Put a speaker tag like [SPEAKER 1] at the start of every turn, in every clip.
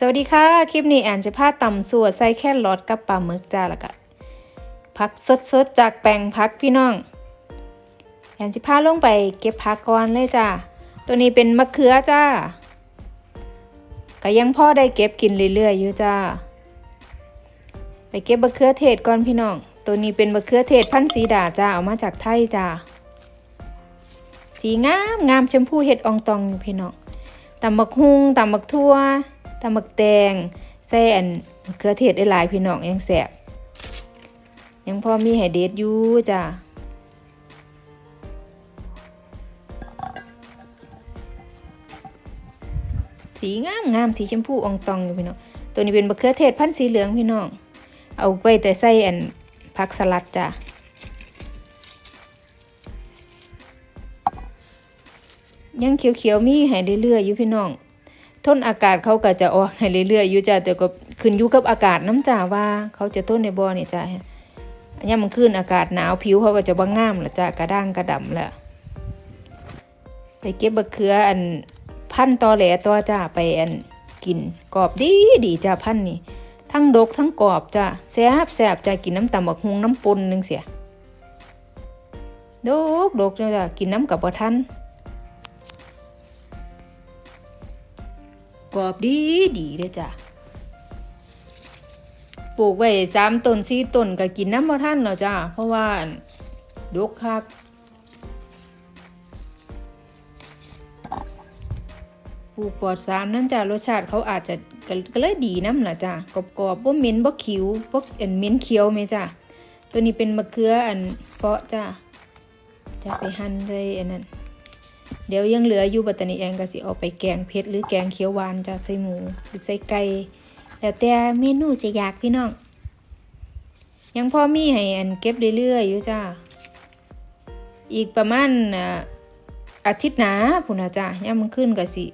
[SPEAKER 1] สวัสดีค่ะ คลิปนี้แอนจะพาตำสัวใส่แค่รอดกับปลาหมึกจ้าล้วก็ผักสดๆจากแปลงผักพี่น้อง แอนจะพาลงไปเก็บผักก่อนเลยจ้าตัวนี้เป็นมะเขือจ้าก็ยังพ่อได้เก็บกินเรื่อยๆอยู่จ้าไปเก็บมะเขือเทศก่อนพี่น้อง ตัวนี้เป็นมะเขือเทศพันธุ์สีดาจ้าเอามาจากไทยจ้าสีงามงามชมพูเห็ดอองตองอยู่พี่น้องตำบักฮุงตำบักทั่ว ตำบักแตงใส่อันมะเขือเทศได้หลายพี่น้องยังแสบยังพอมีไฮเดทอยู่จ้าสีงามงามสีชมพูอองตองอยู่พี่น้อง ตัวนี้เป็นมะเขือเทศพันธุ์สีเหลืองพี่น้อง เอาไปแต่ใส่อันผักสลัดจ้ายังเขียวๆมีให้เรื่อยๆอยู่พี่น้อง ทนอากาศเขาก็จะออกให้เรื่อยๆอยู่จ้ะแต่ก็ขึ้นอยู่กับอากาศน้ำจ้าว่า เขาจะต้นในบ่อนี่จ้ะอันนี้มันขึ้นอากาศหนาวผิวเขาก็จะบ่งงามละจ้ะกระด้างกระดำละไปเก็บบักเขืออันพันตอแหลตัวจ้าไปอันกินกรอบดีดีจ้าพันนี่ทั้งดกทั้งกรอบจ้าแซ่บแซ่บจ้ากินน้ำตำบักฮุงน้ำปนนึงเสียดกดกจ้ากินน้ำกับบ่ทัน กรอบดีดีเลยจ้ะปลูกไว้สามต้นสี่ต้นก็กินน้ำมาท่านแล้วจ้ะเพราะว่าดกคักปลูกปลอดสารนั่นจ้ะรสชาติเขาอาจจะก็เลยดีน้ำล่ะจ้ะกรอบกรอบบ่เหม็นบ่ขิวบ่อันเหม็นเคี้ยวไหมจ้ะตัวนี้เป็นมะเขืออันเปาะจ้ะจะไปหั่นใส่อันนั้น เดี๋ยวยังเหลืออยู่บัตตานีแองก็สิเอาไปแกงเผ็ดหรือแกงเขียวหวานจะใส่หมูหรือใส่ไก่แล้วแต่เมนูจะอยากพี่น้องยังพอมีให้อันเก็บเรื่อยๆอยู่จ้าอีกประมาณอาทิตย์หนาพุ่นะจ้าย่ามันขึ้นก็สิ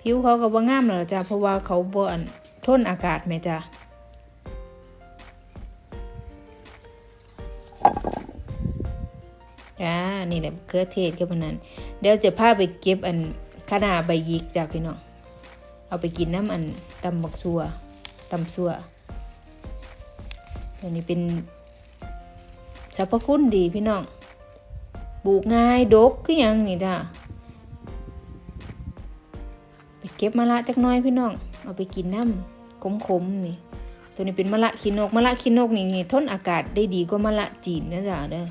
[SPEAKER 1] ผิวเขาก็บ่งามแล้วจ้าเพราะว่าเขาบ่อันทนอากาศแม่จ้า จ้า นี่แหละเครือเทศกับมันนั้นเดี๋ยวจะพาไปเก็บอันขนาใบยิกจ้าพี่น้อง เอาไปกินน้ำอันตำบักซัวตำซัวตัวนี้เป็นสรรพคุณดีพี่น้อง ปลูกง่ายดกคือยังนี่จ้าไปเก็บมะละจักน้อยพี่น้อง เอาไปกินน้ำขมๆนี่ ตัวนี้เป็นมะละขีนกมะละขีนกนี่ทนอากาศได้ดีกว่ามะละจีนนะจ้าเด้อ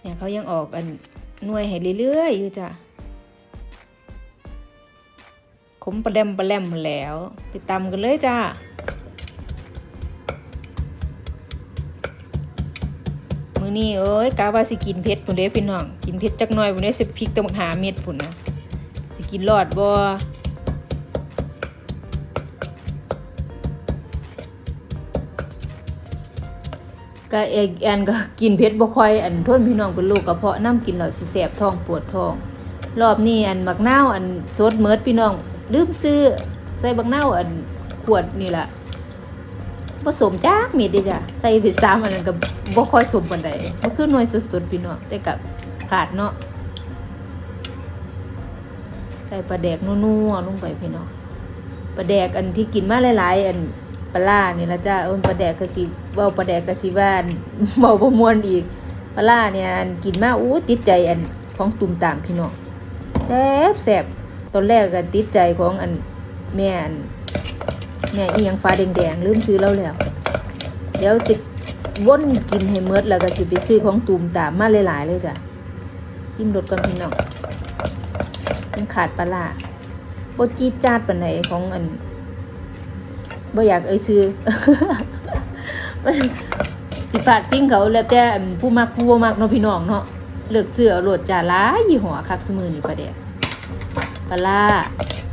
[SPEAKER 1] เนี่ยเขายังออกอันหน่วยให้เรื่อยๆอยู่จ้ะขมประเดมประแลมหมดแล้ว ไปตำกันเลยจ้ามือนี้เอ้ยกาว่าสิกินเผ็ดพุ่นเด้พี่น้อง กินเผ็ดจักหน่อยพุ่นเด้สิพริกต้องหาเม็ดพุ่นนะสิกินรอดบ่ ก็เอกแอนก็กินเผ็ดบ่ค่อยอันทนพี่น้องเป็นโรคกระเพาะน้ำกินแล้วสิแสบท้องปวดท้อง รอบนี้อันบักนาวอันสดเมิดพี่น้องลืมซื้อใส่บักนาวอันขวดนี่แหละผสมจักเม็ดเด้จ้ะใส่ไปสามอันนั้นก็บ่ค่อยสมปานใดมันคือหน่วยสดๆพี่น้องแต่กับขาดเนาะใส่ปลาแดกนัวๆลงไปพี่น้องปลาแดกอันที่กินมาหลายๆ อัน ปลาล่านี่ยละจ้าเอิ้นปลาแดกก็สิเว้าปลาแดกก็สิว่านเว้าบ่ม่วนอีกปลาล่าเนี่ยอันกินมาอู้ติดใจอันของตุ่มตามพี่น้องแซ่บแซ่บตอนแรกก็ติดใจของอันแม่อันแม่อีหยังฟ้าแดงๆลืมซื้อแล้วแล้วเดี๋ยวจะว่นกินให้เมดแล้วก็สิไปซื้อของตุ่มตามมาหลายๆเลยจ้ะจิ้มรสก่อนพี่น้องยังขาดปลาล่าบ่จี๊ดจาดปานไหนของอัน บ่อยากเอ่ยชื่อสิพาดพิ้งเขาแล้วแต่ผู้มักผู้บ่มักเนาะพี่น้องเนาะเลือกเสื้อเอาโลดจาหลายยี่ห้อคักซุมื้อนี่ประเดะปลาร้า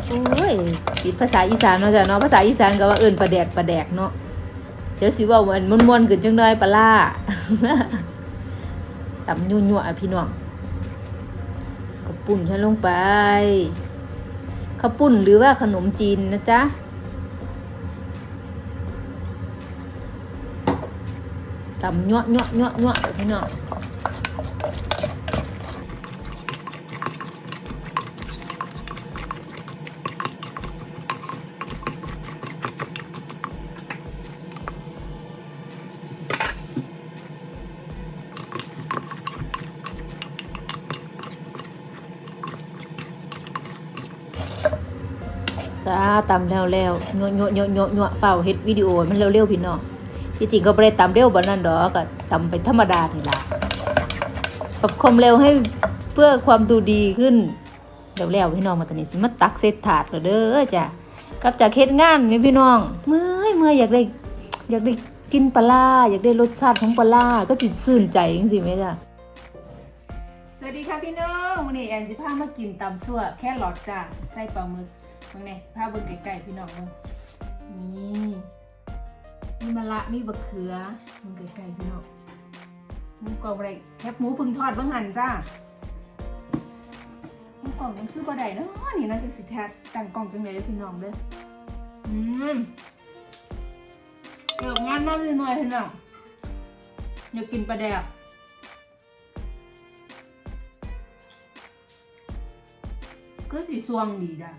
[SPEAKER 1] โอ้ยติดภาษาอีสานเนาะจ้ะเนาะภาษาอีสานก็ว่าเอิ้นปลาแดกปลาแดกเนาะเดี๋ยวสิว้ามันมวนๆขึ้นจังได๋ปลาร้าตำยั่วๆอะพี่น้องก็ปุ่นฉันลงไปข้าวปุ้นหรือว่าขนมจีนนะจ๊ะ ตำเนาะเนาะเนาะเนาะพี่น้องจ้าตำแล้วแล้วเงาะเงาะเงาะเงาะเฝ้าเฮ็ดวิดีโอมันเร็วๆพี่น้อง ที่จริงก็บ่ได้ตำเร็วบ่นั่นดอกก็ตำไปธรรมดานี่ล่ะปรับความเร็วให้เพื่อความดูดีขึ้นเดี๋ยวแล้วพี่น้องมาตอนนี้สิมาตักเศษถาดแล้วเด้อจ้ะกลับจากเฮ็ดงานม่พี่น้อง เมื่อยเมื่อยอยากได้อยากได้กินปลาอยากได้รสชาติของปลาก็สิตซื่นใจจังซี่แม่จ้ะสวัสดีค่ะพี่น้องวันนี้แอนสิพามากินตำซั่วแค่หลอดจ้าใส่ปลาหมึกเบิ่งแหน่สิพาเบิ่งไก่ๆพี่น้องเบิ่งนี่ มีมะละมีบะเขือเบิ่งไก่ๆพี่น้องหมูกรอบอะไรแคบหมูพึ่งทอดเบิ่งหั่นจ้าหมูกรอบมันคือบ่ได้เนาะนี่นะจังสิแท้ตั้งกล้องจังได๋เด้อพี่น้องเด้ออืมเลิกงานมาเหน่อยๆพี่น้องอยากกินปลาแดกก็สีสวงดีจ้ะ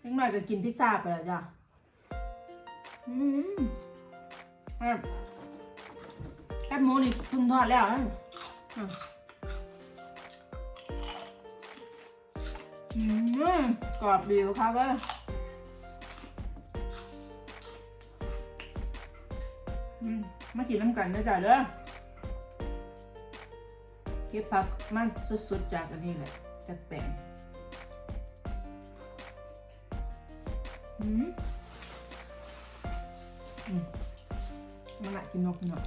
[SPEAKER 1] เล็กหน่อยก็กินพิซซ่าไปแล้วจ้ะ อืมแอบแอบหมูนี่เพึ่งทอดแล้วนะอืมอืมกรอบดีครับเว้ยอืมมากินน้ำกันนะจ๊ะเด้อเก็บผักมันสุดๆจากอันนี้แหละจากแป้งอืม มันละกินนกหน่อย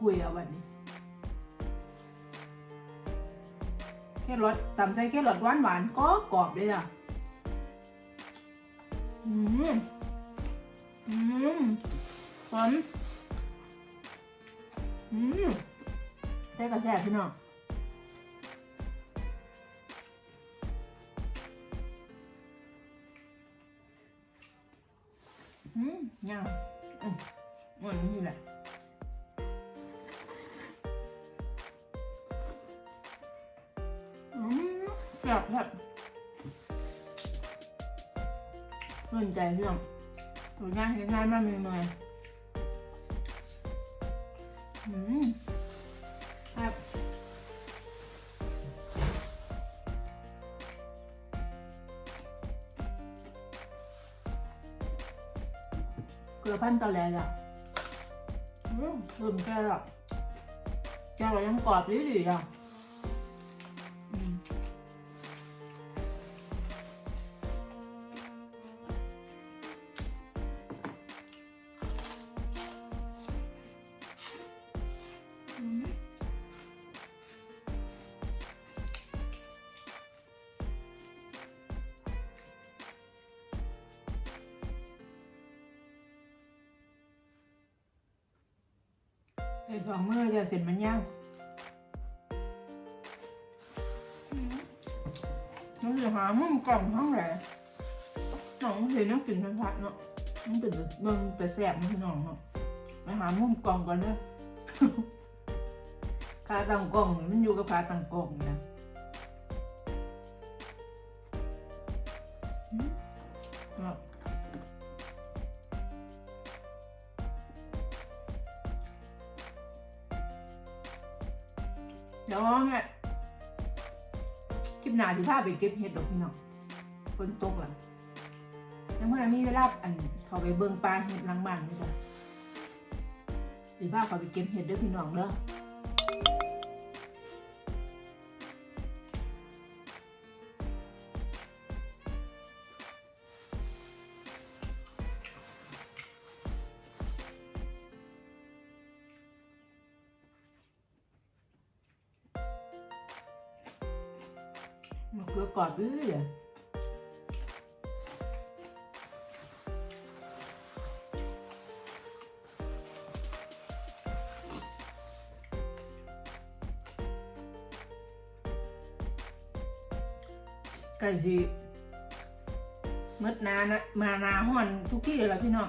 [SPEAKER 1] กุยเอาวันนี้แค่รสตำใส่แค่รสหวานหวานก็กรอบเลยอะ อืม อืมหอมอืมได้กระแซ่บพี่น้อง อืมยังอืมเหมือนนี่แหละอืมแซ่บแบบเพื่อนใจเรื่องหนูย่างเห็นงานมากมีเมื่อยอืม เกลือพันตะแลอะอืมลืมแกอ่ ไอ้สองมือจะเสร็จมันย่างนี่จะหามุมกล่องห้องไหนน้องเห็นน้องกินชัดๆเนาะมันเป็นเบิ่งแต่แสบมันคือน้องเนาะไปหามุมกล่องก่อนเด้อขาต่างกล่องมันอยู่กับขาต่างกล่องนะ น้าที่พาไปเก็บเห็ดดอกพี่น้องฝนตกล่ะยังพอมีเวลาอันเขาไปเบิ่งปลาเห็ดหลังบ้านนี่จ้ะสิพาเขาไปเก็บเห็ดเด้อพี่น้องเด้อ มะเขือกรอบดื้อเลยไก่สิมดนานะมานาห่อนทุกที่เลยล่ะพี่น้อง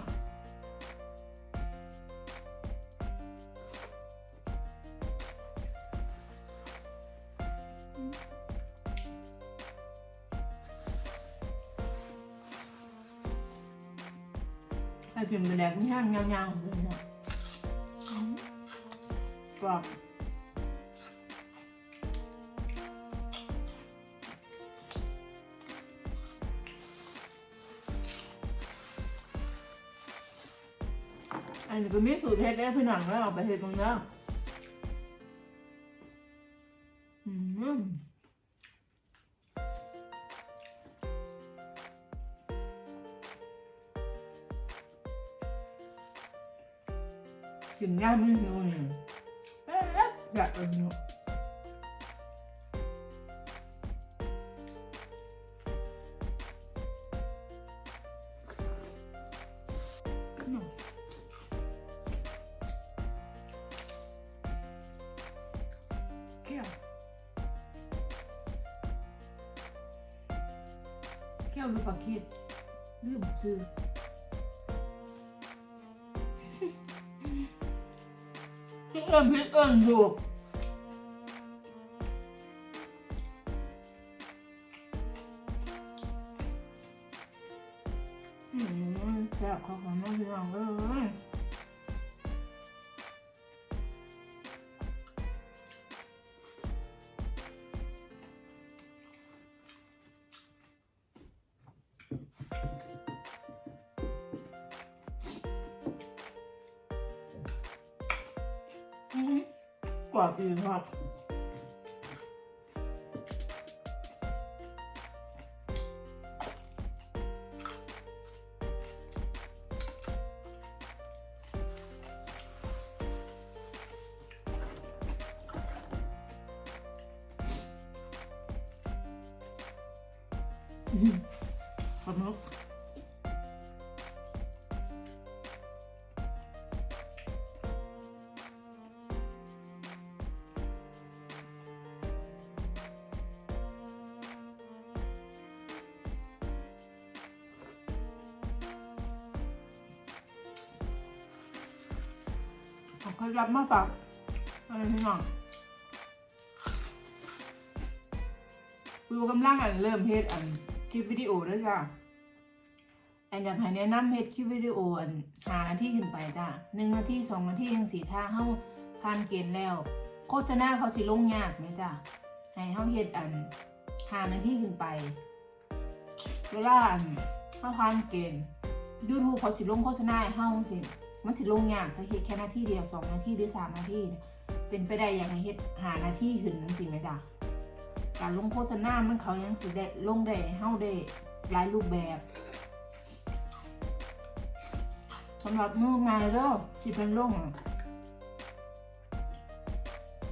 [SPEAKER 1] ยางของมันนะกรอบอันนี้ก็มีสูตรเฮ็ได้พี่หนังแล้วเอาไปเฮ็ดตรงนี้ กินย่าไม่หิวเนี่ยเอ๊ะอยาก ที่เอิ้น กว่าปี ขอบคุณรับมาฝากอะไรพี่น้องวิวกำลังอันเริ่มเฮ็ดอันคลิปวิดีโอด้วยจ้ะอันอยากให้แนะนำเฮ็ดคลิปวิดีโออันหานาทีขึ้นไปจ้ะหนึ่งนาทีสองนาทียังสีท่าเฮาผ่านเกณฑ์แล้ว โฆษณาเขาสิลงยากไหมจ้ะให้เฮาเฮ็ดอันหานาทีขึ้นไปเวลาอันเฮาผ่านเกณฑ์ YouTube เขาสิลงโฆษณาให้เฮาสิ มันสิลงยากถ้าเฮ็ดแค่นาทีเดียวสองนาทีหรือสามนาที่เป็นไปได้อย่างเฮ็ดหานาทีขึ้นนั่นสิไหมจ้ะการลงโฆษณามันเขายังสิได้ลงได้เฮาได้หลายรูปแบบสำหรับมือไงเด้อที่เป็นลงอะ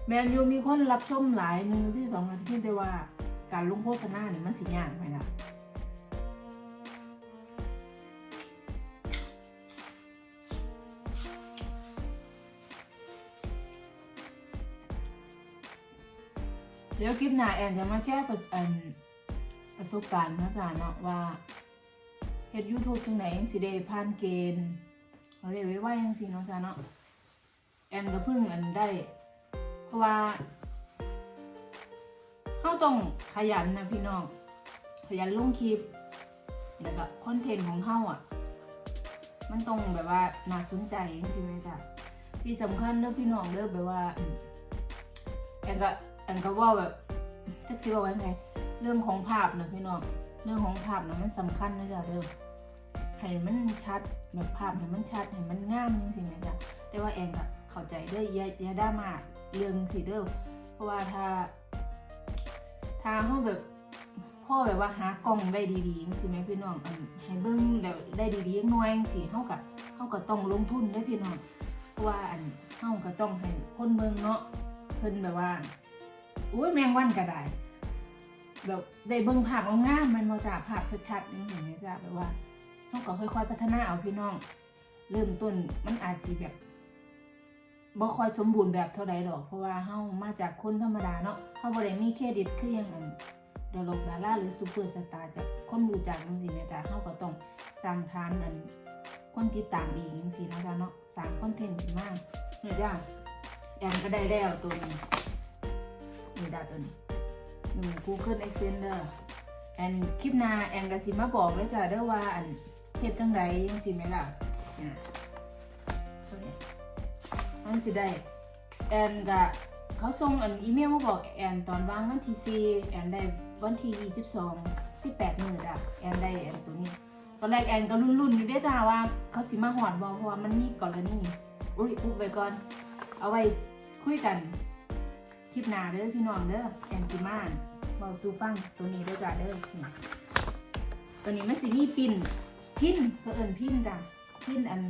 [SPEAKER 1] แมนยูมีคนรับชมหลายหนึ่งที่สองนาทีแต่ว่าการลงโฆษณาเนี่ยมันสิยากไหมล่ะ เดี๋ยวคลิปหน้าแอนจะมาแชร์ประประสบการณ์นะจ๊ะเนาะว่าเฮ็ดยูทูบจังไหนยังสิได้ผ่านเกณฑ์เราได้ไว้ไว้ยังสิเนาะจ๊ะเนาะแอนก็เพิ่งอันได้ เพราะว่าเข้าต้องขยันนะพี่น้องขยันลงคลิปแล้วก็คอนเทนต์ของเข้าอะ มันต้องแบบว่าน่าสนใจจริงๆเลยจ้ะที่สำคัญเด้อพี่น้องเด้อแบบว่าแอนก็ อันก็ว่าแบบจักสิว่าไว้ไงเรื่องของภาพนะพี่น้องเรื่องของภาพนะมันสำคัญนะจ๊ะเด้อให้มันชัดแบบภาพให้มันชัดให้มันงามจริงๆนะจ๊ะแต่ว่าแอนก็เข้าใจเด้อย่าอย่าด้ามาเรื่องสิเด้อเพราะว่าถ้าถ้าเขาแบบพ่อแบบว่าหากล้องได้ดีๆจังสิแม่พี่น้องให้เบิ้งได้วได้ดีๆจังน่อยสิเฮากับเฮาก็ต้องลงทุนได้พี่น้องเพราะว่าอันเฮาก็ต้องให้คนเบิ่งเนาะเพิ่นแบบว่า อุ้ยแมงวันก็ได้แบบได้เบิ่งภาพงามมันบ่จ้าภาพชัดๆนี่เห็นไหมจ้าแบบว่าเฮาก็ค่อยๆพัฒนาเอาพี่น้อง เริ่มต้นมันอาจสิแบบบ่ค่อยสมบูรณ์แบบเท่าใดดอก เพราะว่าเฮามาจากคนธรรมดาเนาะเฮาบ่ได้มีเครดิตคืออย่างอันดาราดาราหรือซูเปอร์สตาร์จากคนรู้จักจังซี่แม่จ้าเฮาก็ต้องสร้างฐานอันคนติดตามเองจังซี่นะจ้าเนาะสร้างคอนเทนต์ขึ้นมาเนี่ยจ้าแอนก็ได้แล้วตัวนี้ นี่ดาตัวนี้หนึ่ง Google Excel เด้อแอนคลิปหน้าแอนก็สิมาบอกเลยจ้าเด้อว่าอันเฮ็ดจังไดจังซี่แม่ล่ะอ่าตัวนี้มันสิได้แอนกะเขาส่งอันอีเมลมาบอกแอนตอนว่างวันที่สี่แอนได้วันที่ยี่สิบสองที่แปดมืออะแอนได้แอนตัวนี้ตอนแรกแอนก็รุ่นๆอยู่ด้อจ้าว่าเขาสิมาหอดบอเพราะว่ามันมีกรณีอุ้ยอุบไว้ก่อน เอาไว้คุยกัน ลิปหน้าเด้อพี่น้องเด้อแอนสิมาเบาซูฟังตัวนี้เด้อจ้าเด้อตัวนี้มันสิมีปินพินก็เอิญพินจ้ะพินอัน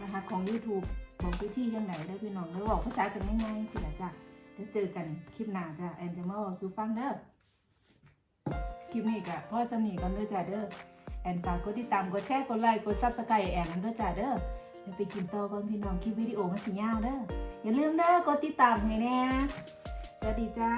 [SPEAKER 1] รหัสของ YouTube บอกวิธียังไงเด้อพี่น้องเด้อบอกภาษากันง่ายๆสิละจ้ะเดี๋ยวเจอกันคลิปหน้าจ้ะแอนจะมาเบาซูฟังเด้อคลิปนี้ก็พ่อสนีกันเด้อจ้าเด้อแอนฝากกดติดตามกดแชร์กดไลค์กดซับสไครต์แอนนั่นเด้อจ้าเด้อเดี๋ยวไปกินต่อก่อนพี่น้องคลิปวิดีโอมันสิยาวเด้ออย่าลืมเด้อกดติดตามให้แน่ สวัสดีจ้า